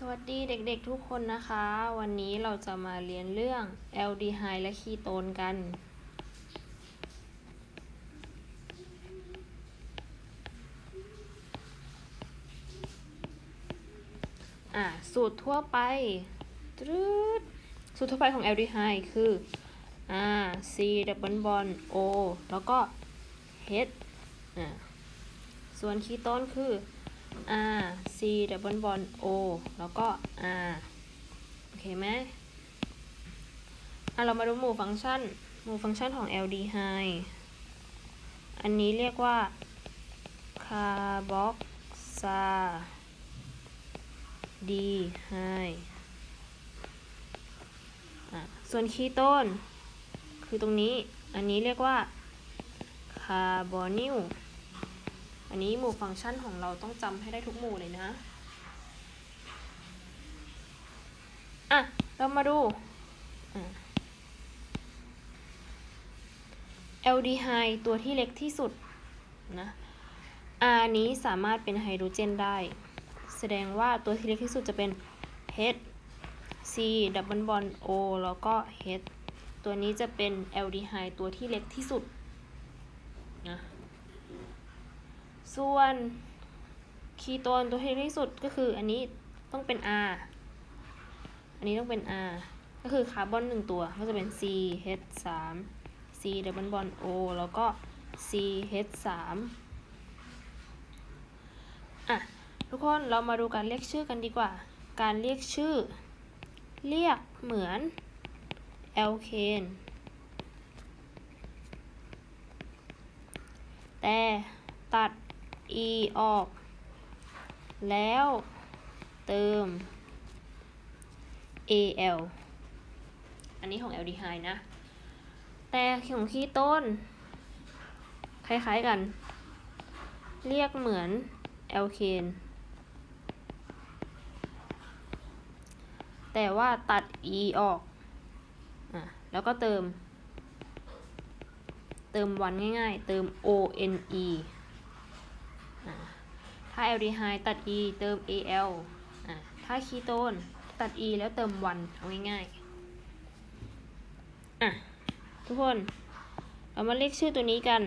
สวัสดีเด็กๆทุกคนนะคะ วันนี้เราจะมาเรียนเรื่องแอลดีไฮด์และคีโตนกัน อะสูตรทั่วไปตรึดสูตรทั่วไปของแอลดีไฮด์คืออ่า C ดับเบิลบอล O แล้วก็ H อะส่วนคีโตนคือ R C ดับเบิลบอล O แล้วก็ R โอเคไหมอะเรามาดูหมู่ฟังก์ชัน หมู่ฟังก์ชันของ aldehyde อันนี้เรียกว่า carboxydehyde อะส่วนคีโตน คือตรงนี้ อันนี้เรียกว่า carbonyl อัน อันนี้หมู่ฟังก์ชันของเราต้องจำให้ได้ทุกหมู่เลยนะ อะ เรามาดูแอลดีไฮตัวที่เล็กที่สุดนะ R นี้สามารถเป็นไฮโดรเจนได้ แสดงว่าตัวที่เล็กที่สุดจะเป็น H C ดับเบิลบอล O แล้วก็ H ตัวนี้จะเป็นแอลดีไฮตัวที่เล็กที่สุดนะ ส่วนคีโตนตัวที่ที่สุดก็คืออันนี้ต้องเป็น R อันนี้ต้องเป็น R ก็คือคาร์บอนหนึ่งตัวก็จะเป็น C H 3 C ดับเบิลบอล O แล้วก็ C H 3อะ ทุกคนเรามาดูการเรียกชื่อกันดีกว่า การเรียกชื่อ เรียกเหมือนแอลเคนแต่ตัด e ออก แล้วเติม al อันนี้ของ aldehyde นะ แต่ของคีโตนคล้ายๆกัน เรียกเหมือนแอลเคนแต่ว่าตัด e ออกอะแล้วก็เติม เติมวันง่ายๆ เติม one ถ้าแอลดีไฮตัด e เติม al อะถ้าคีโตนตัด e แล้วเติมวันเอาง่ายๆอะทุกคน เรามาเรียกชื่อตัวนี้กัน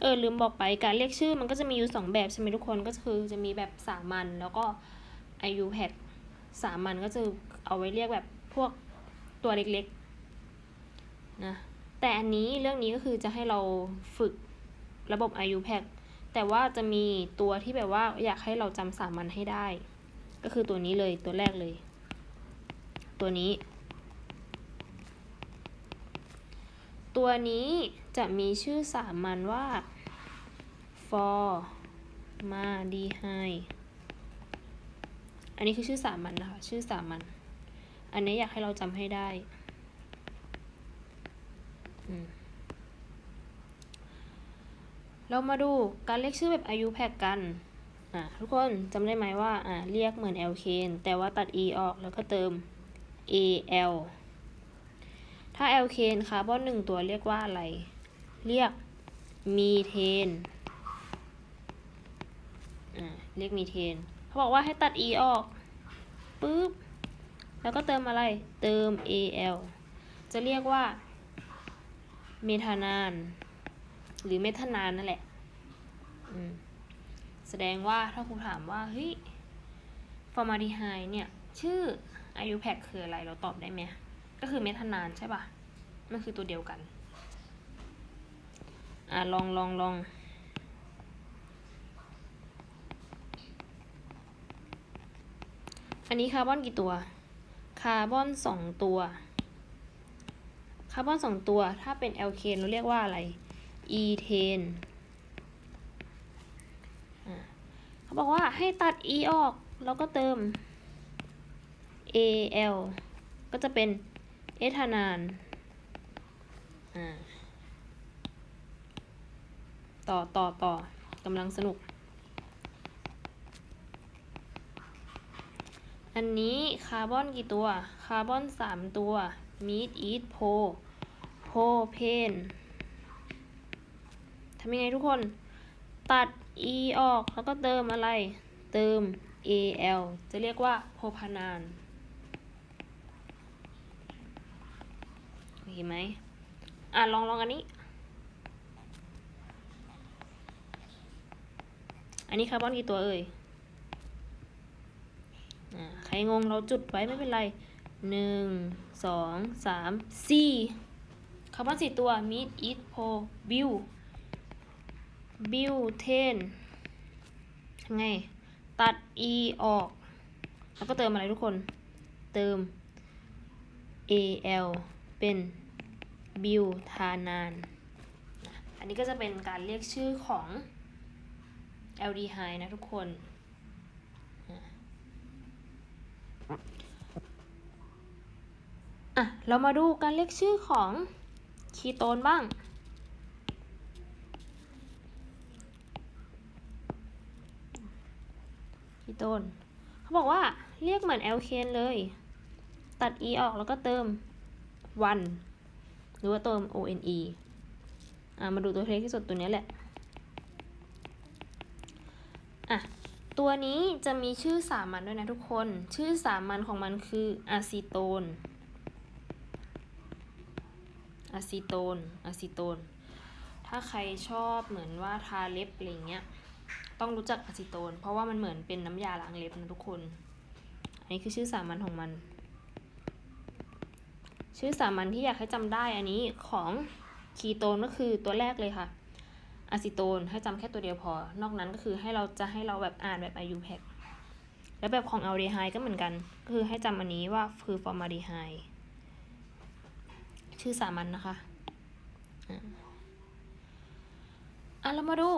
เออลืมบอกไปการเรียกชื่อมันก็จะมีอยู่สองแบบใช่ไหมทุกคนก็คือจะมีแบบสามัญแล้วก็อายุแพดสามัญก็จะเอาไว้เรียกแบบพวกตัวเล็กๆนะแต่อันนี้เรื่องนี้ก็คือจะให้เราฝึกระบบ IUPAC แต่ว่าจะมีตัวที่แบบว่าอยากให้เราจำสามัญให้ได้ ก็คือตัวนี้เลยตัวแรกเลย ตัวนี้ ตัวนี้จะมีชื่อสามัญว่า for ma d e h y อันนี้คือชื่อสามัญนนะคะ ชื่อสามัญ อันนี้อยากให้เราจำให้ได้ อืม เรามาดูการเรียกชื่อแบบอายุแพกกันอะทุกคนจำได้ไหมว่าอะเรียกเหมือน l เคนแต่ว่าตัด e ออกแล้วก็เติม al ถ้า l เคนคาร์บอนหนึ่งตัวเรียกว่าอะไร เรียกมีเทนอะเรียกมีเทน เขาบอกว่าให้ตัด e ออกปุ๊บ แล้วก็เติมอะไร เติม al จะเรียกว่าเมทานาน หรือเมทานานนั่นแหละแสดงว่าถ้าครูถามว่าเฮ้ยฟอร์มาดีไฮเนี่ย ชื่ออายุแพคคืออะไรเราตอบได้ไหมก็คือเมทานานใช่ปะมันคือตัวเดียวกัน อ่าลองลองลองอันนี้คาร์บอนกี่ตัว คาร์บอนสองตัว คาร์บอนสองตัว ถ้าเป็นแอลเคนเราเรียกว่าอะไร อีเทนเขาบอกว่าให้ตัด e ออก แล้วก็เติม al ก็จะเป็นเอทานานต่อต่อต่อกำลังสนุก อันนี้คาร์บอนกี่ตัว คาร์บอนสามตัวมีดอีทโพโพเพน ทำยังไงทุกคน ตัด e ออกแล้วก็เติมอะไร เติม al จะเรียกว่าโพพานานโอเคไหมอะลองลองอันนี้ อันนี้คาร์บอนกี่ตัวเอ่ยใครงงเราจุดไว้ไม่เป็นไรหนึ่งสองสามสี่คาร์บอนสี่ตัวมีดอีทโพบิว บิวเทนทำไง ตัด e ออก แล้วก็เติมอะไรทุกคน เติม al เป็นบิวทานาน อันนี้ก็จะเป็นการเรียกชื่อของ aldehyde นะทุกคน อะ เรามาดูการเรียกชื่อของคีโตนบ้าง คี โตนเขาบอกว่าเรียกเหมือนแอลเคนเลย ตัด e ออกแล้วก็เติม one หรือว่าเติม one อะมาดูตัวเล็กที่สุดตัวนี้แหละ อะ ตัวนี้จะมีชื่อสามัญด้วยนะทุกคน ชื่อสามัญของมันคืออะซิโตนอะซิโตนอะซิโตน ถ้าใครชอบเหมือนว่าทาเล็บอะไรเงี้ย ต้องรู้จักอะซิโตน เพราะว่ามันเหมือนเป็นน้ำยาล้างเล็บนะทุกคน อันนี้คือชื่อสามัญของมัน ชื่อสามัญที่อยากให้จำได้อันนี้ของคีโตนก็คือตัวแรกเลยค่ะอะซิโตนให้จำแค่ตัวเดียวพอ นอกนั้นก็คือให้เราจะให้เราแบบอ่านแบบ IUPAC แล้วแบบของอัลเดไฮด์ก็เหมือนกัน ก็คือให้จำอันนี้ว่าคือฟอร์มาลดีไฮด์ชื่อสามัญนนะคะอะเรามาดู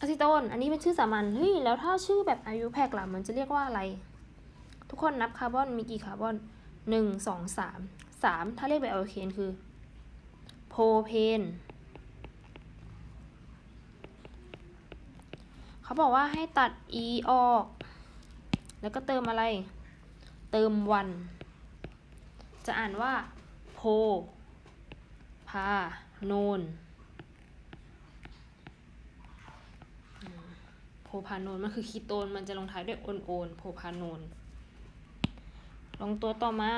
อะซิโตน อันนี้เป็นชื่อสามัญ เฮ้ย แล้วถ้าชื่อแบบ IUPAC ล่ะ มันจะเรียกว่าอะไร ทุกคนนับคาร์บอนมีกี่คาร์บอนหนึ่งสองสามสามถ้าเรียกแบบแอลเคนคือโพเพน เขาบอกว่าให้ตัด e ออก แล้วก็เติมอะไร เติมวัน จะอ่านว่าโพ พา โนนอืมโพพาโนนมันคือคีโตนมันจะลงท้ายด้วยโอนโอนโพพาโนนลงตัวต่อมา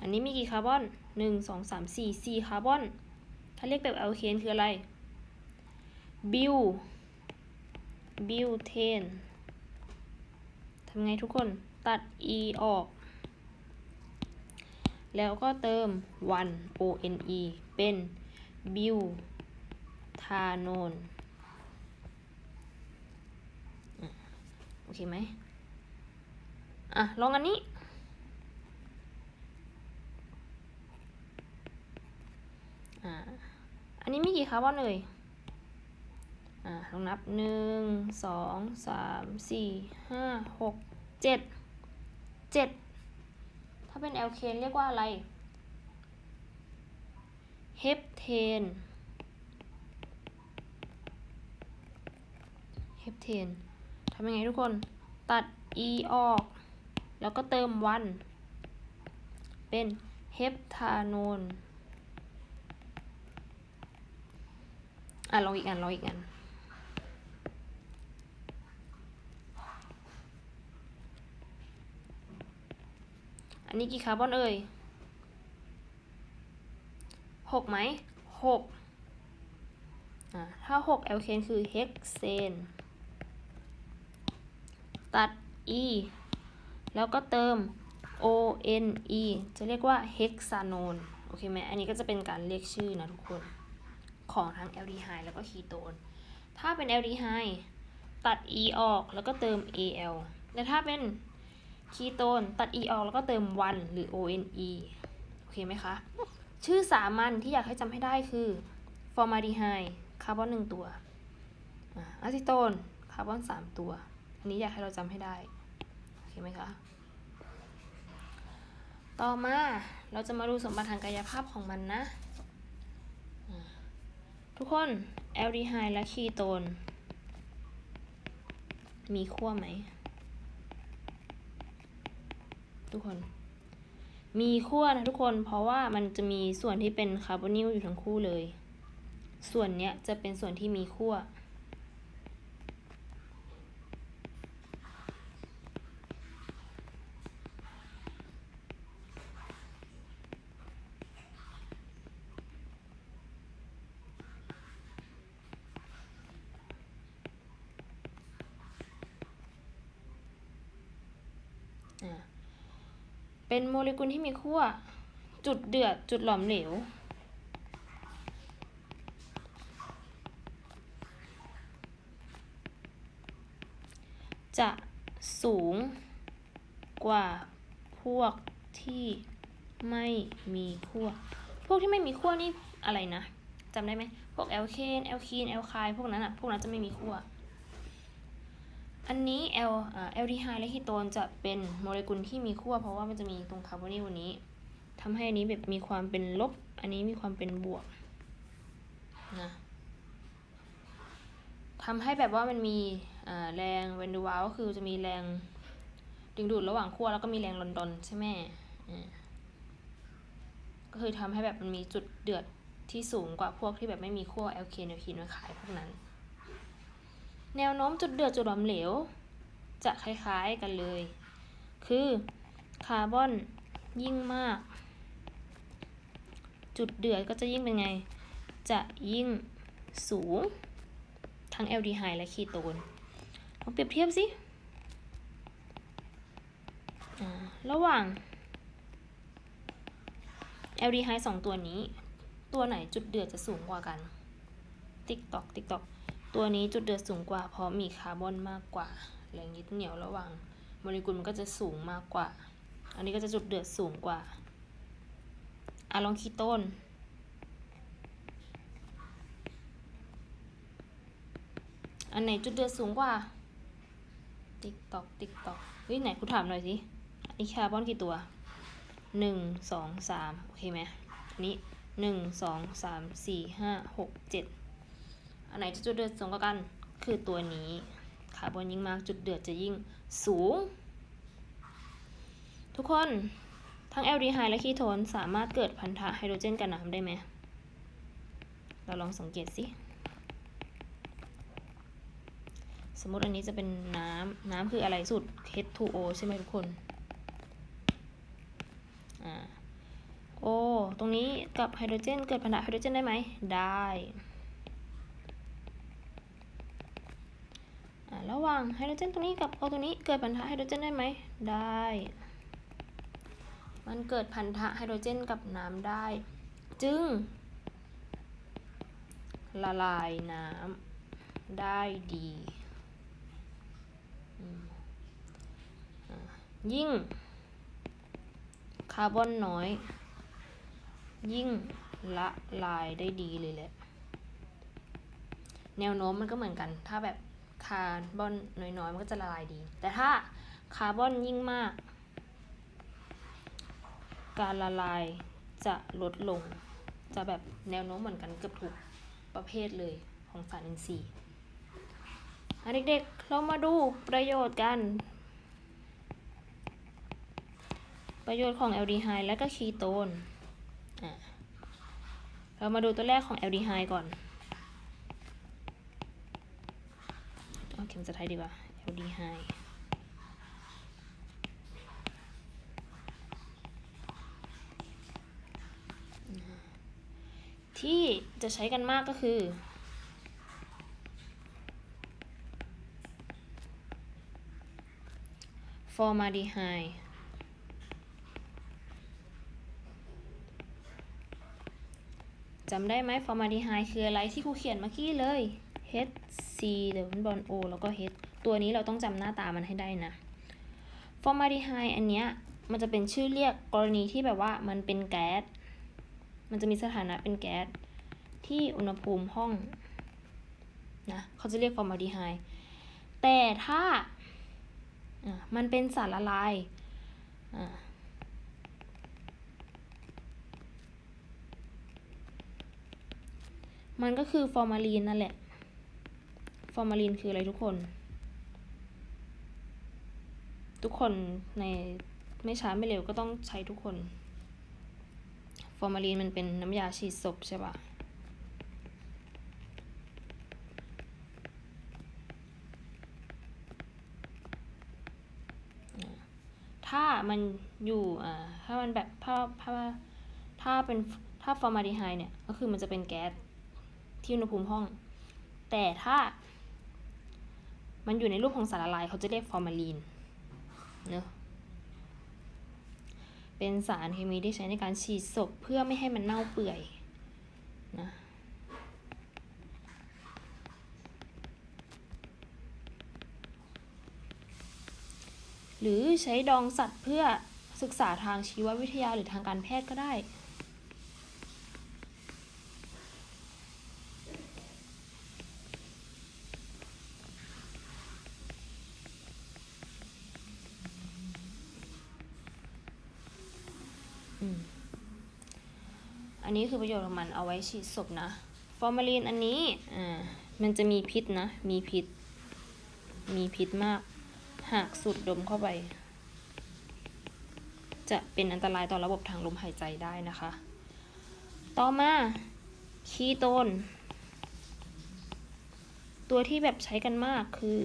อันนี้มีกี่คาร์บอนหนึ่งสองสามสี่สี่คาร์บอน ถ้าเรียกแบบแอลเคนคืออะไร บิว บิวเทน ทำไงทุกคน ตัด e ออก แล้วก็เติม one o n e เป็นบิวทานนโอเคไหมอะ ลองอันนี้ อ่า อันนี้มีกี่คาร์บอนเลยอ่า ลองนับหนึ่งสองสามสี่ห้าหกเจ็ดเจ็ด ถ้าเป็นแอลเคนเรียกว่าอะไรเฮปเทนเฮปเทนทำยังไงทุกคน ตัด e ออก แล้วก็เติมวัน เป็นเฮปทานนอะลองอีกอันลองอีกอัน อั นนี้กี่คาร์บอนเอ่ยหกไหมหกอ่าถ้าหกแอลเคนคือเฮกเซน ตัด e แล้วก็เติม o n e จะเรียกว่าเฮกซานอนโอเคไหมอันนี้ก็จะเป็นการเรียกชื่อนะทุกคน ของทั้งแอลดีไฮด์แล้วก็คีโตน ถ้าเป็นแอลดีไฮด์ตัด e ออกแล้วก็เติม al และถ้าเป็น คีโตนตัด e ออกแล้วก็เติม one หรือ one โอเคไหมคะ ชื่อสามัญที่อยากให้จำให้ได้คือฟอร์มาดีไฮด์คาร์บอนหนึ่งตัวอะซิโตนคาร์บอนสามตัว อันนี้อยากให้เราจำให้ได้ โอเคไหมคะ ต่อมาเราจะมาดูสมบัติทางกายภาพของมันนะ ทุกคนแอลดีไฮด์และคีโตน มีขั้วไหม ทุกคน มีขั้วนะทุกคน เพราะว่ามันจะมีส่วนที่เป็นคาร์บอนิลอยู่ทั้งคู่เลย ส่วนเนี้ยจะเป็นส่วนที่มีขั้ว อ่า เป็นโมเลกุลที่มีขั้ว จุดเดือด จุดหลอมเหลว จะสูงกว่าพวกที่ไม่มีขั้ว พวกที่ไม่มีขั้วนี่อะไรนะจำได้ไหม พวกแอลเคนแอลคีนแอลไคพวกนั้นอะพวกนั้นจะไม่มีขั้ว อันนี้แอลแอลดีไฮและคีโตนจะเป็นโมเลกุลที่มีขั้วเพราะว่ามันจะมีตรงคาร์บอนิลนี้ทำให้อันนี้แบบมีความเป็นลบ อันนี้มีความเป็นบวกนะทำให้แบบว่ามันมีแรงเวนดูวาลก็คือจะมีแรงดึงดูดระหว่างขั้วแล้วก็มีแรงลอนดอนใช่ไหมก็คือทำให้แบบมันมีจุดเดือดที่สูงกว่าพวกที่แบบไม่มีขั้วแอลเคนแอลคีนมาขายพวกนั้น แนวโน้มจุดเดือดจุดหลอมเหลว จะคล้ายๆกันเลย คือคาร์บอนยิ่งมาก จุดเดือดก็จะยิ่งเป็นไง จะยิ่งสูง ทั้งแอลดีไฮด์และคีโตนลองเปรียบเทียบสิระหว่างแอลดีไฮด์สองตัวนี้ ตัวไหนจุดเดือดจะสูงกว่ากัน ติ๊กตอก ติ๊กตอก ตัวนี้จุดเดือดสูงกว่า เพราะมีคาร์บอนมากกว่า แรงยึดเหนี่ยวระหว่างโมเลกุลมันก็จะสูงมากกว่า อันนี้ก็จะจุดเดือดสูงกว่าอะลองคีโตนอันไหนจุดเดือดสูงกว่า ติ๊กตอก ติ๊กตอก เฮ้ย ไหนคุณถามหน่อยสิอันนี้คาร์บอนกี่ตัว หนึ่ง สอง สาม โอเคไหมอันนี้หนึ่ง สอง สาม สี่ ห้า หก เจ็ด อันไหนจะจุดเดือดสูงกว่ากัน คือตัวนี้คาร์บอนยิ่งมากจุดเดือดจะยิ่งสูง ทุกคนทั้งแอลดีไฮด์และคีโทนสามารถเกิดพันธะไฮโดรเจนกับน้ำได้ไหม เราลองสังเกตสิ สมมติอันนี้จะเป็นน้ำ น้ำคืออะไรสุด H2O ใช่ไหมทุกคนอ่าโอตรงนี้กับไฮโดรเจนเกิดพันธะไฮโดรเจนได้ไหม ได้อ่า ระหว่างไฮโดรเจนตรงนี้กับโอตรงนี้เกิดพันธะไฮโดรเจนได้ไหม ได้ มันเกิดพันธะไฮโดรเจนกับน้ำได้ จึง ละลายน้ำได้ดี ยิ่ง คาร์บอนน้อย ยิ่งละลายได้ดีเลยแหละ แนวโน้มมันก็เหมือนกัน ถ้าแบบ คาร์บอนน้อยๆ มันก็จะละลายดี แต่ถ้าคาร์บอนยิ่งมาก การละลายจะลดลง จะแบบแนวโน้มเหมือนกันเกือบทุกประเภทเลยของสารอินทรีย์อะเด็กๆ เรามาดูประโยชน์กัน ประโยชน์ของแอลดีไฮด์และก็คีโตน เรามาดูตัวแรกของแอลดีไฮด์ก่อน เอาเข็มจะไทยดีกว่าแอลดีไฮที่จะใช้กันมากก็คือฟอร์มาดีไฮจำได้ไหมฟอร์มาดีไฮคืออะไรที่ครูเขียนเมื่อกี้เลย HC ดี๋ยวบอล O แล้วก็ H ตัวนี้เราต้องจำหน้าตามันให้ได้นะฟอร์มาดีไฮอันเนี้ยมันจะเป็นชื่อเรียกกรณีที่แบบว่ามันเป็นแก๊ส มันจะมีสถานะเป็นแก๊ส ที่อุณหภูมิห้องนะเขาจะเรียกฟอร์มาดีไฮด์แต่ถ้ามันเป็นสารละลายมันก็คือฟอร์มาลีนนั่นแหละ ฟอร์มาลินคืออะไรทุกคน ทุกคนในไม่ช้าไม่เร็วก็ต้องใช้ทุกคน ฟอร์มาลินมันเป็นน้ำยาฉีดศพใช่ปะถ้ามันอยู่อ่าถ้ามันแบบถ้าถ้าถ้าเป็นถ้าฟอร์มาลีไฮเนี่ย ก็คือมันจะเป็นแก๊สที่อุณหภูมิห้อง แต่ถ้า มันอยู่ในรูปของสารละลายเขาจะเรียกฟอร์มาลีนเนะเป็นสารเคมีที่ใช้ในการฉีดศพเพื่อไม่ให้มันเน่าเปื่อยนะหรือใช้ดองสัตว์เพื่อศึกษาทางชีววิทยาหรือทางการแพทย์ก็ได้ นนี้คือประโยชน์ของมันเอาไว้ฉีดศพนะ ฟอร์มาลีนอันนี้ อ่า มันจะมีพิษนะ มีพิษ มีพิษมาก หากสูดดมเข้าไป จะเป็นอันตรายต่อระบบทางลมหายใจได้นะคะ ต่อมา คีโตน ตัวที่แบบใช้กันมากคือ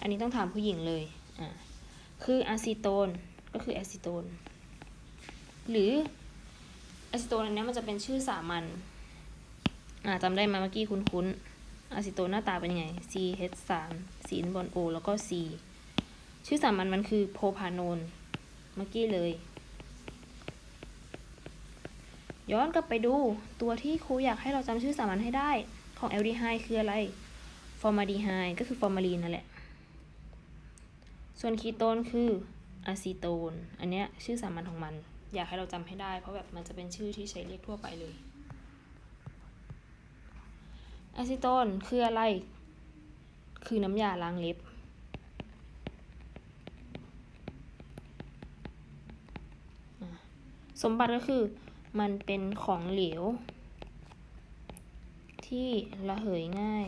อันนี้ต้องถามผู้หญิงเลย อ่า คืออะซิโตน ก็คืออะซิโตน หรืออะซิโตนอันเนี้ยมันจะเป็นชื่อสามัญอ่าจำได้ไหมาเมื่อกี้คุ้นๆอะซิโตนหน้าตาเป็นยังไง CH3 สีนบอล O แล้วก็ C ชื่อสามัญมันคือโพพาโนนเมื่อกี้เลย ย้อนกลับไปดูตัวที่ครูอยากให้เราจำชื่อสามัญให้ได้ของแอลดีไฮคืออะไรฟอร์มาดีไฮก็คือฟอร์มาลีนนั่นแหละ ส่วนคีโตนคืออะซีโตน อันเนี้ยชื่อสามัญของมัน อยากให้เราจำให้ได้ เพราะแบบมันจะเป็นชื่อที่ใช้เรียกทั่วไปเลยอะซิโตนคืออะไร คือน้ำยาล้างเล็บ สมบัติก็คือมันเป็นของเหลว ที่ระเหยง่าย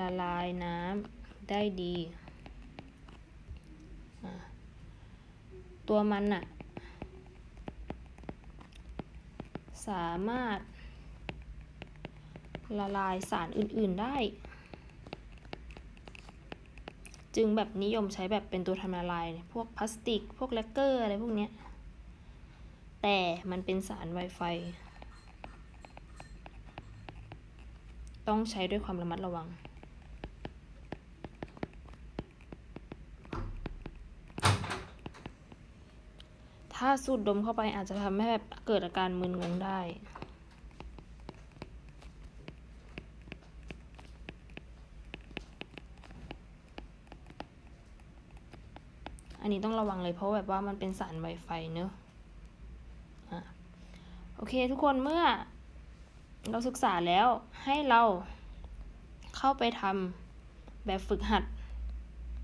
ละลายน้ำได้ดี อะ ตัวมันน่ะสามารถ ละลายสารอื่นๆได้ จึงแบบนิยมใช้แบบเป็นตัวทำละลาย พวกพลาสติก พวกแลกเกอร์อะไรพวกเนี้ย แต่มันเป็นสารไวไฟต้องใช้ด้วยความระมัดระวัง ถ้าสูดดมเข้าไปอาจจะทำให้แบบเกิดอาการมึนงงได้ อันนี้ต้องระวังเลยเพราะแบบว่ามันเป็นสารไวไฟเนอะอะโอเคทุกคนเมื่อเราศึกษาแล้วให้เราเข้าไปทำแบบฝึกหัด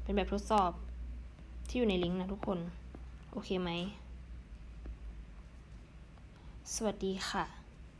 เป็นแบบทดสอบที่อยู่ในลิงก์นะทุกคน โอเคไหม สวัสดีค่ะ